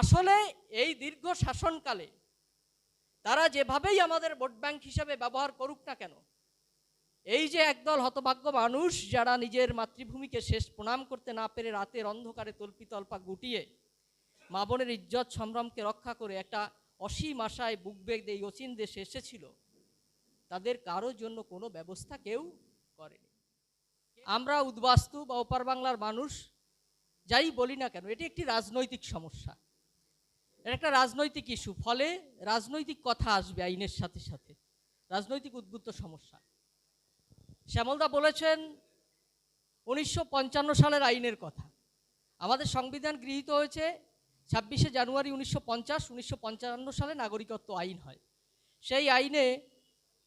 আসলে এই দীর্ঘ শাসনকালে তারা যেভাবেই আমাদের ভোট ব্যাংক হিসাবে ব্যবহার করুক না কেন, এই যে একদল হতভাগ্য মানুষ যারা নিজের মাতৃভূমিকে শেষ প্রণাম করতে না পেরে রাতের অন্ধকারে তল্পিতল্পা গুটিয়ে মা বোনের ইজ্জত সম্ভ্রমকে রক্ষা করে একটা অসীম আশায় বুক বেগ এই অচিন দেশে এসেছিল, তাদের কারোর জন্য কোনো ব্যবস্থা কেউ করেনি। আমরা উদ্বাস্তু বা ওপার বাংলার মানুষ, যাই বলি না কেন, এটি একটি রাজনৈতিক সমস্যা। একটা রাজনৈতিক ইস্যু ফলে রাজনৈতিক কথা আসবে আইনের সাথে সাথে, রাজনৈতিক উদ্বুদ্ধ সমস্যা। শ্যামলদা বলেছেন, উনিশশো পঞ্চান্ন সালের আইনের কথা। আমাদের সংবিধান গৃহীত হয়েছে ছাব্বিশে জানুয়ারি উনিশশো পঞ্চাশ, উনিশশো সালে নাগরিকত্ব আইন হয়। সেই আইনে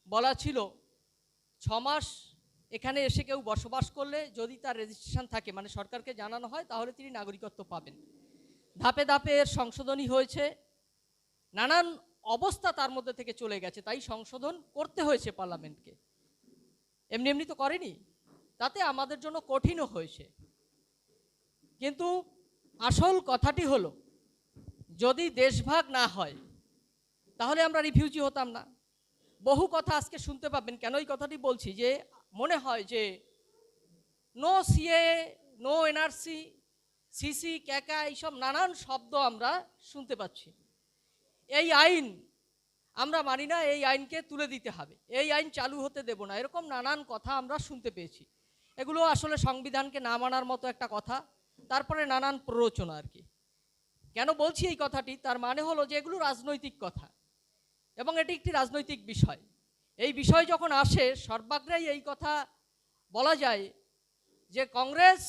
বলা ছিল, ছ মাস এখানে এসে কেউ বসবাস করলে যদি তার রেজিস্ট্রেশন থাকে মানে সরকারকে জানানো হয়, তাহলে তিনি নাগরিকত্ব পাবেন। ধাপে ধাপে এর সংশোধনী হয়েছে। নানান অবস্থা তার মধ্যে থেকে চলে গেছে, তাই সংশোধন করতে হয়েছে পার্লামেন্টকে। এমনি এমনি তো করেনি, তাতে আমাদের জন্য কঠিনও হয়েছে। কিন্তু আসল কথাটি হলো, যদি দেশভাগ না হয়, তাহলে আমরা রিফিউজি হতাম না। বহু কথা আজকে শুনতে পাবেন, কেন এই কথাটি বলছি যে, মনে হয় যে নো সিএ নো এনআরসি সিসি ক্যাকা এইসব নানান শব্দ আমরা শুনতে পাচ্ছি। এই আইন, আমরা মানি না এই আইনকে তুলে দিতে হবে। এই আইন চালু হতে দেব না। এরকম নানান কথা আমরা শুনতে পেয়েছি। এগুলো আসলে সংবিধানকে না মানার মতো একটা কথা, তারপরে নানান প্ররোচনা আর কি। কেন বলছি এই কথাটি? তার মানে হলো যে এগুলো রাজনৈতিক কথা এবং এটি একটি রাজনৈতিক বিষয়। এই বিষয় যখন আসে, সর্বাগ্রেই এই কথা বলা যায় যে কংগ্রেস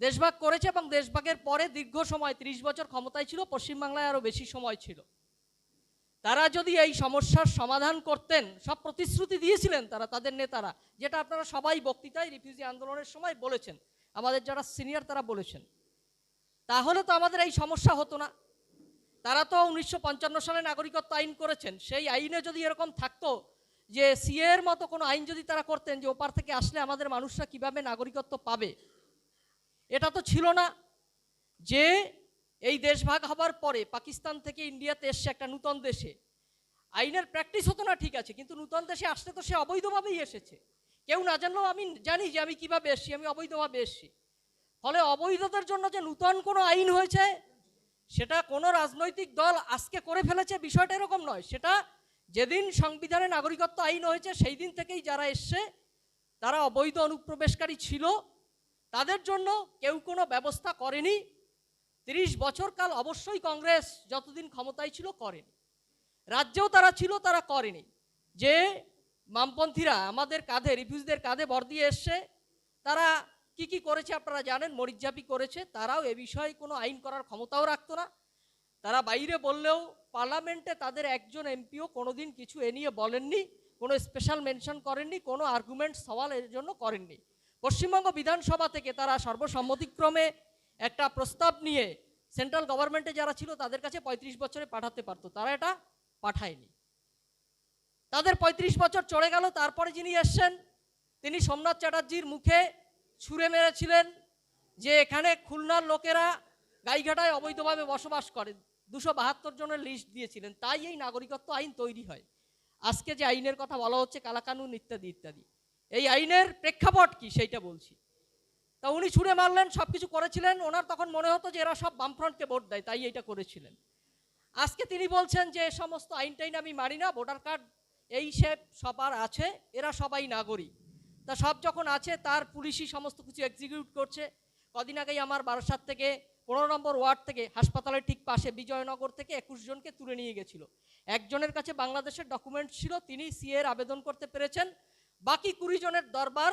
দেশভাগ করেছে এবং দেশভাগের পরে দীর্ঘ সময়, ত্রিশ বছর ক্ষমতায় ছিল, পশ্চিমবাংলায় আরও বেশি সময় ছিল। তারা যদি এই সমস্যার সমাধান করতেন, সব প্রতিশ্রুতি দিয়েছিলেন তারা, তাদের নেতারা, যেটা আপনারা সবাই বক্তৃতায় রিফিউজি আন্দোলনের সময় বলেছেন, আমাদের যারা সিনিয়র তারা বলেছেন। তাহলে তো আমাদের এই সমস্যা হতো না। তারা তো উনিশশো পঞ্চান্ন সালে নাগরিকত্ব আইন করেছেন, সেই আইনে যদি এরকম থাকতো যে সিএর মতো কোনো আইন যদি তারা করতেন, যে ওপার থেকে আসলে আমাদের মানুষরা কীভাবে নাগরিকত্ব পাবে এটা তো ছিল না। যে এই দেশ ভাগ হবার পরে পাকিস্তান থেকে ইন্ডিয়াতে এসছে একটা নূতন দেশে। আইনের প্র্যাকটিস হতো না, ঠিক আছে, কিন্তু নূতন দেশে আসতে তো সে অবৈধভাবেই এসেছে। কেউ না জানলেও আমি জানি যে আমি কীভাবে এসছি, আমি অবৈধভাবে এসছি। ফলে অবৈধতার জন্য যে নূতন কোনো আইন হয়েছে, সেটা কোনো রাজনৈতিক দল আজকে করে ফেলেছে, বিষয়টা এরকম নয়। সেটা যেদিন সংবিধানে নাগরিকত্ব আইন হয়েছে, সেই দিন থেকেই যারা এসছে, তারা অবৈধ অনুপ্রবেশকারী ছিল। তাদের জন্য কেউ কোনো ব্যবস্থা করেনি। তিরিশ বছর কাল অবশ্যই কংগ্রেস যতদিন ক্ষমতায় ছিল করেনি। রাজ্যেও তারা ছিল, তারা করেনি। যে বামপন্থীরা আমাদের কাঁধে, রিফিউজদের কাঁধে ভর দিয়ে এসছে, তারা কি কি করেছে আপনারা জানেন? মরিজাপি করেছে, তারাও এ বিষয়ে কোনো আইন করার ক্ষমতাও রাখতো না। তারা বাইরে বললেও পার্লামেন্টে তাদের একজন এমপিও কোনোদিন কিছু এ নিয়ে বলেননি, কোনো স্পেশাল মেনশন করেননি, কোনো আর্গুমেন্ট সওয়াল এর জন্য করেননি। পশ্চিমবঙ্গ বিধানসভা থেকে তারা সর্বসম্মতিক্রমে একটা প্রস্তাব নিয়ে সেন্ট্রাল গভর্নমেন্টে যারা ছিল তাদের কাছে পঁয়ত্রিশ বছরে পাঠাতে পারতো। তারা এটা পাঠায়নি। তাদের পঁয়ত্রিশ বছর চলে গেল, তারপরে যিনি এসছেন, তিনি সোমনাথ চ্যাটার্জির মুখে ছুঁড়ে মেরেছিলেন যে এখানে খুলনার লোকেরা গাইঘাটায় অবৈধভাবে বসবাস করে। দুশো বাহাত্তর জনের লিস্ট দিয়েছিলেন। তাই এই নাগরিকত্ব আইন তৈরি হয়। আজকে যে আইনের কথা বলা হচ্ছে, কালাকানুন ইত্যাদি ইত্যাদি। এই আইনের প্রেক্ষাপট কি সেইটা বলছি। তা উনি ছুঁড়ে মারলেন সব কিছু করেছিলেন, ওনার তখন মনে হতো যে এরা সব বামফ্রন্টকে ভোট দেয়, তাই এইটা করেছিলেন। আজকে তিনি বলছেন যে এ সমস্ত আইন টাইন আমি মানি না, ভোটার কার্ড এই সে সবার আছে, এরা সবাই নাগরিক। তা সব যখন আছে, তার পুলিশই সমস্ত কিছু এক্সিকিউট করছে। কদিন আগেই আমার বারাসাত থেকে পনেরো নম্বর ওয়ার্ড থেকে, হাসপাতালের ঠিক পাশে বিজয়নগর থেকে একুশ জনকে তুলে নিয়ে গেছিল। একজনের কাছে বাংলাদেশের ডকুমেন্ট ছিল, তিনি সিএর আবেদন করতে পেরেছেন বাকি কুড়ি জনের দরবার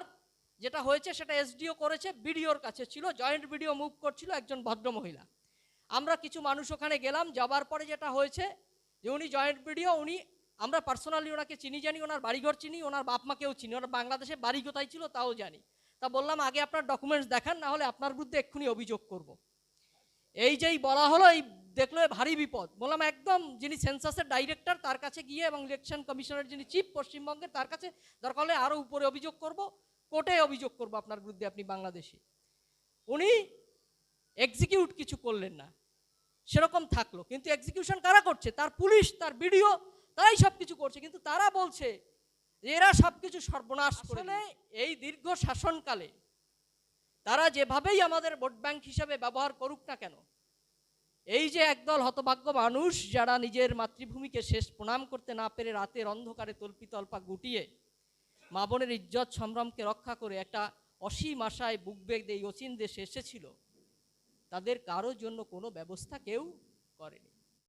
যেটা হয়েছে, সেটা এসডিও করেছে, বিডিওর কাছে ছিল, জয়েন্ট বিডিও মুভ করছিল একজন ভদ্রমহিলা আমরা কিছু মানুষ ওখানে গেলাম, যাবার পরে যেটা হয়েছে যে উনি জয়েন্ট বিডিও, উনি, আমরা পার্সোনালি ওনাকে চিনি জানি, ওনার বাড়িঘর চিনি, ওনার বাপ মাকেও চিনি, ওনার বাংলাদেশে বাড়ি কোথায় ছিল তাও জানি তা বললাম, আগে আপনার ডকুমেন্টস দেখান, না হলে আপনার বিরুদ্ধে এক্ষুনি অভিযোগ করব। এই যেই বলা হলো এই দেখল ভারী বিপদ। বললাম একদম যিনি সেন্সাসের ডাইরেক্টর তার কাছে গিয়ে এবং ইলেকশন কমিশনের যিনি চিফ পশ্চিমবঙ্গের তার কাছে দরকার হলে আরও উপরে অভিযোগ করব কোর্টে অভিযোগ করব আপনার বিরুদ্ধে আপনি বাংলাদেশি। উনি এক্সিকিউট কিছু করলেন না। সেরকম থাকল। কিন্তু এক্সিকিউশন কারা করছে? তার পুলিশ তার বিডিও তারাই সব কিছু করছে। কিন্তু তারা বলছে এরা সব কিছু সর্বনাশ করে এই দীর্ঘ শাসনকালে তারা যেভাবেই আমাদের ভোট ব্যাংক হিসাবে ব্যবহার করুক না কেন, এই যে একদল হতভাগ্য মানুষ যারা নিজের মাতৃভূমিকে শেষ প্রণাম করতে না পেরে রাতের অন্ধকারে তল্পিতল্পা গুটিয়ে মা বোনের ইজ্জত সম্ভ্রমকে রক্ষা করে একটা অসীম আশায় বুক বেগ এই অচিন দেশে এসেছিল, তাদের কারোর জন্য কোনো ব্যবস্থা কেউ করেনি।